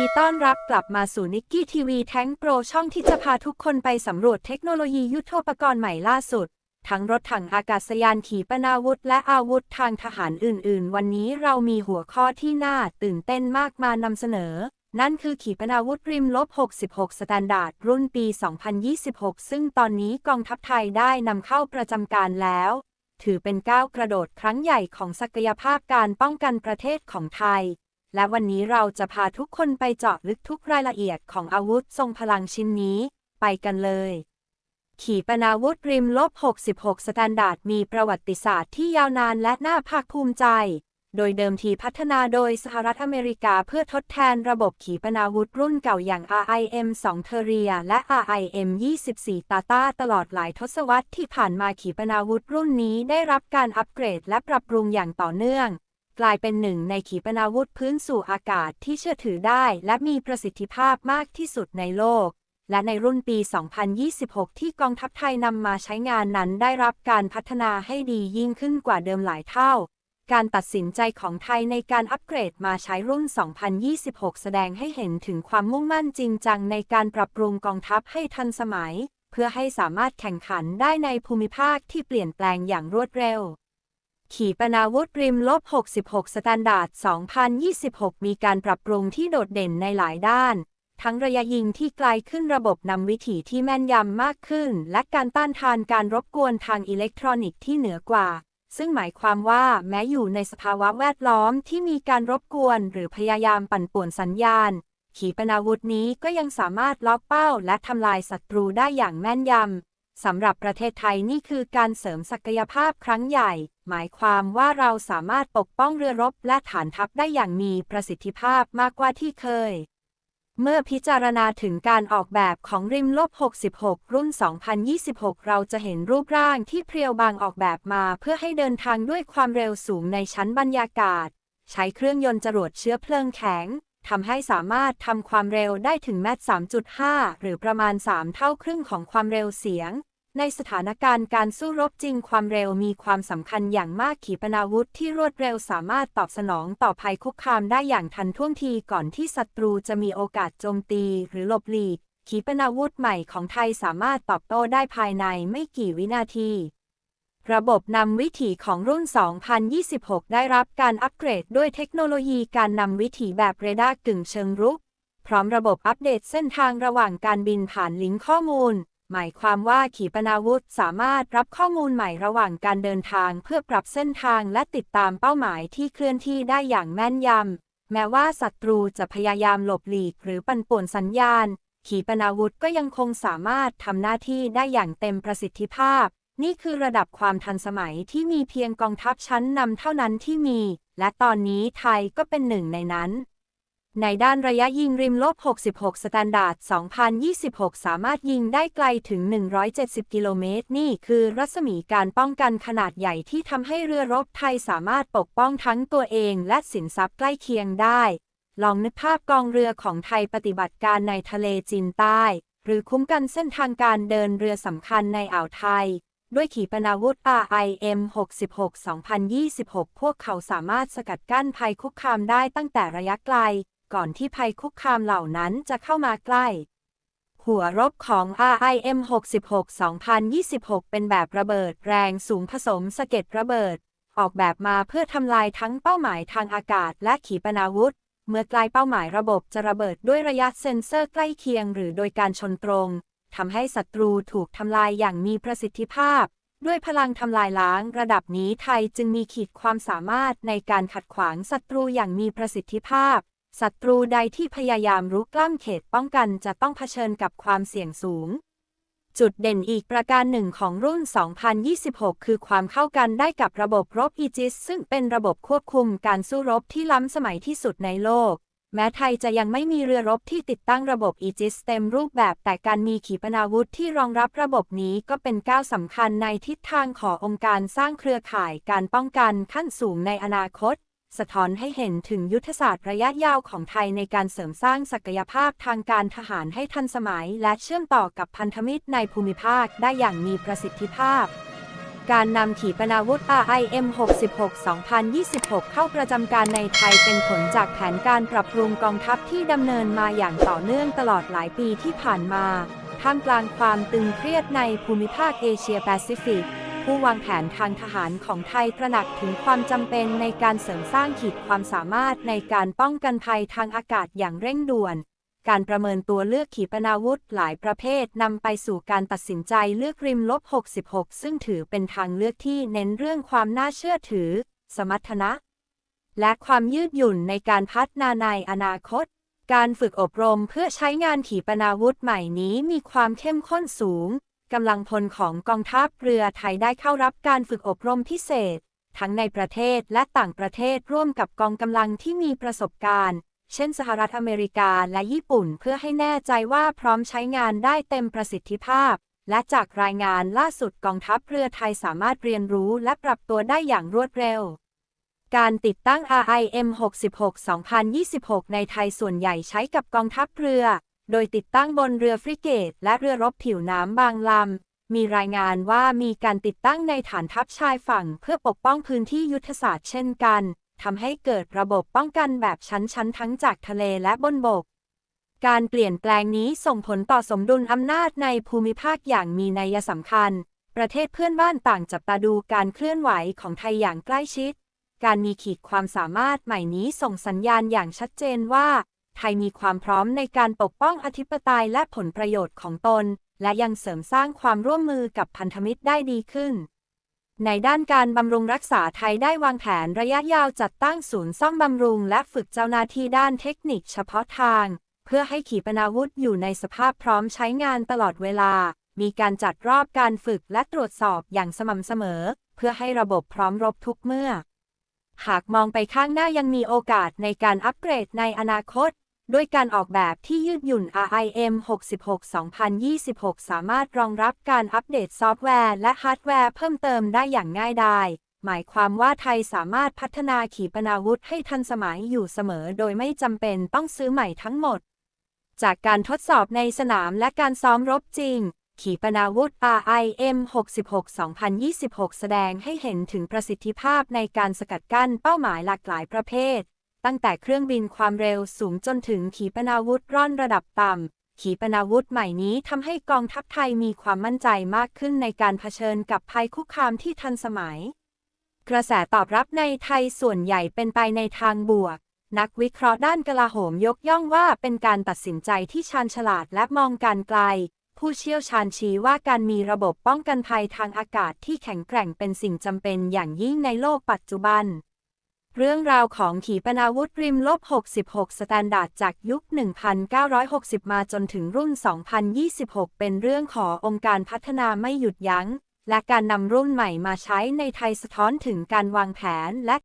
ีต้อนรับกลับมาสู่นิกกี้ทีวีแท้งโปรช่องที่จะพาทุกคนไปสำรวจเทคโนโลยียุทโธปกรณ์ใหม่ล่าสุด ทั้งรถถังอากาศยานขีปนาวุธ และอาวุธทางทหารอื่น ๆ วันนี้เรามีหัวข้อที่น่าตื่นเต้นมากมานำเสนอ นั่นคือขีปนาวุธริมลบ 66 สแตนดาร์ดรุ่นปี 2026 ซึ่งตอนนี้กองทัพไทยได้นำเข้าประจำการแล้ว ถือเป็นก้าวกระโดดครั้งใหญ่ของศักยภาพการป้องกันประเทศของไทย และวันนี้เราจะพาทุกคนไปเจาะลึกทุกรายละเอียดของอาวุธทรงพลังชิ้นนี้ ไปกันเลย ขีปนาวุธริมลบ 66 สแตนดาร์ดมีประวัติศาสตร์ที่ยาวนานและน่าภาคภูมิใจ โดยเดิมทีพัฒนาโดยสหรัฐอเมริกาเพื่อทดแทนระบบขีปนาวุธรุ่นเก่าอย่าง RIM-2 เทเรียและ RIM-24 ตาตาตลอดหลายทศวรรษที่ผ่านมาขีปนาวุธรุ่นนี้ได้รับการอัปเกรดและปรับปรุงอย่างต่อเนื่อง กลายเป็นหนึ่งในขีปนาวุธพื้นสู่อากาศที่เชื่อถือได้ และมีประสิทธิภาพมากที่สุดในโลก และในรุ่นปี 2026 ที่กองทัพไทยนำมาใช้งานนั้นได้รับการพัฒนาให้ดียิ่งขึ้นกว่าเดิมหลายเท่า การตัดสินใจของไทยในการอัปเกรดมาใช้รุ่น 2026 แสดงให้เห็นถึงความมุ่งมั่นจริงจังในการปรับปรุงกองทัพให้ทันสมัย เพื่อให้สามารถแข่งขันได้ในภูมิภาคที่เปลี่ยนแปลงอย่างรวดเร็ว ขีปนาวุธริมลบ 66 สแตนดาร์ด 2026 มีการปรับปรุงที่โดดเด่นในหลายด้าน ทั้งระยะยิงที่ไกลขึ้นระบบนำวิถีที่แม่นยำมากขึ้น และการต้านทานการรบกวนทางอิเล็กทรอนิกส์ที่เหนือกว่า ซึ่งหมายความว่าแม้อยู่ในสภาวะแวดล้อมที่มีการรบกวน หรือพยายามปั่นป่วนสัญญาณ ขีปนาวุธนี้ก็ยังสามารถล็อกเป้า และทำลายศัตรูได้อย่างแม่นยำ สำหรับประเทศไทยนี่คือการเสริมศักยภาพครั้งใหญ่ หมายความว่าเราสามารถปกป้องเรือรบและฐานทัพได้อย่างมีประสิทธิภาพมากกว่าที่เคย เมื่อพิจารณาถึงการออกแบบของริมลบ 66 รุ่น 2026 เราจะเห็นรูปร่างที่เพรียวบางออกแบบมาเพื่อให้เดินทางด้วยความเร็วสูงในชั้นบรรยากาศ ใช้เครื่องยนต์จรวดเชื้อเพลิงแข็ง ทำให้สามารถทำความเร็วได้ถึงแมตช์3.5 หรือประมาณ 3 เท่าครึ่งของความเร็วเสียง ในสถานการณ์การสู้รบจริงความเร็วมีความสำคัญอย่างมากขีปนาวุธที่รวดเร็วสามารถตอบสนองต่อภัยคุกคามได้อย่างทันท่วงทีก่อนที่ศัตรูจะมีโอกาสโจมตีหรือหลบหลีกขีปนาวุธใหม่ของไทยสามารถตอบโต้ได้ภายในไม่กี่วินาที ระบบนำวิถีของรุ่น 2026 ได้รับการอัปเกรดด้วยเทคโนโลยีการนำวิถีแบบเรดาร์กึ่งเชิงรุก พร้อมระบบอัปเดตเส้นทางระหว่างการบินผ่านลิงก์ข้อมูล หมายความว่าขีปนาวุธสามารถรับข้อมูลใหม่ระหว่างการเดินทาง เพื่อปรับเส้นทางและติดตามเป้าหมายที่เคลื่อนที่ได้อย่างแม่นยำ แม้ว่าศัตรูจะพยายามหลบหลีกหรือปั่นป่วนสัญญาณ ขีปนาวุธก็ยังคงสามารถทำหน้าที่ได้อย่างเต็มประสิทธิภาพ นี่คือระดับความทันสมัยที่มีเพียงกองทัพชั้นนำเท่านั้นที่มี และตอนนี้ไทยก็เป็นหนึ่งในนั้น ในด้านระยะยิงริมลบ 66 สแตนดาร์ด 2026 สามารถยิงได้ไกลถึง 170 กิโลเมตร นี่คือรัศมีการป้องกันขนาดใหญ่ที่ทำให้เรือรบไทยสามารถปกป้องทั้งตัวเองและสินทรัพย์ใกล้เคียงได้ ลองนึกภาพกองเรือของไทยปฏิบัติการในทะเลจีนใต้ หรือคุ้มกันเส้นทางการเดินเรือสำคัญในอ่าวไทย ด้วยขีปนาวุธ RIM 66 2026 พวกเขาสามารถสกัดกั้นภัยคุกคามได้ตั้งแต่ระยะไกล ก่อนที่ภัยคุกคามเหล่านั้นจะเข้ามาใกล้ หัวรบของ RIM 66 2026 เป็นแบบระเบิดแรงสูงผสมสะเก็ดระเบิด ออกแบบมาเพื่อทำลายทั้งเป้าหมายทางอากาศและขีปนาวุธ เมื่อใกล้เป้าหมายระบบจะระเบิดด้วยระยะเซ็นเซอร์ใกล้เคียง หรือโดยการชนตรง ทำให้ศัตรูถูกทำลายอย่างมีประสิทธิภาพ ด้วยพลังทำลายล้างระดับนี้ไทยจึงมีขีดความสามารถในการขัดขวางศัตรูอย่างมีประสิทธิภาพ ศัตรูใดที่พยายามรุกล้ำเขตป้องกันจะต้องเผชิญกับความเสี่ยงสูง จุดเด่นอีกประการหนึ่งของรุ่น 2026 คือความเข้ากันได้กับระบบรบอีจิสซึ่งเป็นระบบควบคุมการสู้รบที่ล้ำสมัยที่สุดในโลก แม้ไทยจะยังไม่มีเรือรบที่ติดตั้งระบบอีจิสเต็มรูปแบบ แต่การมีขีปนาวุธที่รองรับระบบนี้ก็เป็นก้าวสำคัญในทิศทางขององค์การสร้างเครือข่ายการป้องกันขั้นสูงในอนาคต สะท้อนให้เห็นถึงยุทธศาสตร์ระยะยาวของไทยในการเสริมสร้างศักยภาพทางการทหารให้ทันสมัย และเชื่อมต่อกับพันธมิตรในภูมิภาคได้อย่างมีประสิทธิภาพ การนำขีปนาวุธ RIM 66 2026 เข้าประจำการในไทยเป็นผลจากแผนการปรับปรุงกองทัพที่ดำเนินมาอย่างต่อเนื่องตลอดหลายปีที่ผ่านมา ท่ามกลางความตึงเครียดในภูมิภาคเอเชียแปซิฟิก ผู้วางแผนทางทหารของไทยตระหนักถึงความจำเป็นในการเสริมสร้างขีดความสามารถในการป้องกันภัยทางอากาศอย่างเร่งด่วน การประเมินตัวเลือกขีปนาวุธหลายประเภทนำไปสู่การตัดสินใจเลือกริมลบ 66 ซึ่งถือเป็นทางเลือกที่เน้นเรื่องความน่าเชื่อถือ สมรรถนะ และความยืดหยุ่นในการพัฒนาในอนาคต การฝึกอบรมเพื่อใช้งานขีปนาวุธใหม่นี้มีความเข้มข้นสูงกำลังพลของกองทัพเรือไทยได้เข้ารับการฝึกอบรมพิเศษ ทั้งในประเทศและต่างประเทศร่วมกับกองกำลังที่มีประสบการณ์ เช่นสหรัฐอเมริกาและญี่ปุ่นเพื่อให้แน่ใจว่าพร้อมใช้งานได้เต็มประสิทธิภาพ และจากรายงานล่าสุดกองทัพเรือไทยสามารถเรียนรู้และปรับตัวได้อย่างรวดเร็ว การติดตั้ง RIM 66 2026 ในไทยส่วนใหญ่ใช้กับกองทัพเรือ โดยติดตั้งบนเรือฟริเกต และเรือรบผิวน้ำบางลำ มีรายงานว่ามีการติดตั้งในฐานทัพชายฝั่ง เพื่อปกป้องพื้นที่ยุทธศาสตร์เช่นกัน ทำให้เกิดระบบป้องกันแบบชั้นๆ ทั้งจากทะเลและบนบก การเปลี่ยนแปลงนี้ส่งผลต่อสมดุลอำนาจในภูมิภาคอย่างมีนัยสำคัญ ประเทศเพื่อนบ้านต่างจับตาดูการเคลื่อนไหวของไทยอย่างใกล้ชิด การมีขีดความสามารถใหม่นี้ส่งสัญญาณอย่างชัดเจนว่า ไทยมีความพร้อมในการปกป้องอธิปไตยและผลประโยชน์ของตน และยังเสริมสร้างความร่วมมือกับพันธมิตรได้ดีขึ้น ในด้านการบำรุงรักษาไทยได้วางแผนระยะยาวจัดตั้งศูนย์ซ่อมบำรุง และฝึกเจ้าหน้าที่ด้านเทคนิคเฉพาะทาง เพื่อให้ขีปนาวุธอยู่ในสภาพพร้อมใช้งานตลอดเวลา มีการจัดรอบการฝึกและตรวจสอบอย่างสม่ำเสมอ เพื่อให้ระบบพร้อมรบทุกเมื่อ หากมองไปข้างหน้ายังมีโอกาสในการอัปเกรดในอนาคต ด้วยการออกแบบที่ยืดหยุ่น RIM 66 2026 สามารถรองรับการอัปเดตซอฟต์แวร์และฮาร์ดแวร์เพิ่มเติมได้อย่างง่ายดายหมายความว่าไทยสามารถพัฒนาขีปนาวุธให้ทันสมัยอยู่เสมอโดยไม่จำเป็นต้องซื้อใหม่ทั้งหมด จากการทดสอบในสนามและการซ้อมรบจริง ขีปนาวุธ RIM 66 2026 แสดงให้เห็นถึงประสิทธิภาพในการสกัดกั้นเป้าหมายหลากหลายประเภท ตั้งแต่เครื่องบินความเร็วสูงจนถึงขีปนาวุธร่อนระดับต่ำ ขีปนาวุธใหม่นี้ทำให้กองทัพไทยมีความมั่นใจมากขึ้นในการเผชิญกับภัยคุกคามที่ทันสมัย กระแสตอบรับในไทยส่วนใหญ่เป็นไปในทางบวก นักวิเคราะห์ด้านกลาโหมยกย่องว่าเป็นการตัดสินใจที่ชาญฉลาดและมองการไกล ผู้เชี่ยวชาญชี้ว่าการมีระบบป้องกันภัยทางอากาศที่แข็งแกร่งเป็นสิ่งจำเป็นอย่างยิ่งในโลกปัจจุบัน เรื่องราวของขีปนาวุธริมลบ 66 สแตนดาร์ดจากยุค 1960 มาจนถึงรุ่น 2026 เป็นเรื่องขององค์การพัฒนาไม่หยุดยัง้ง และการนำรุ่นใหม่มาใช้ในไทยสะท้อนถึงการวางแผนและ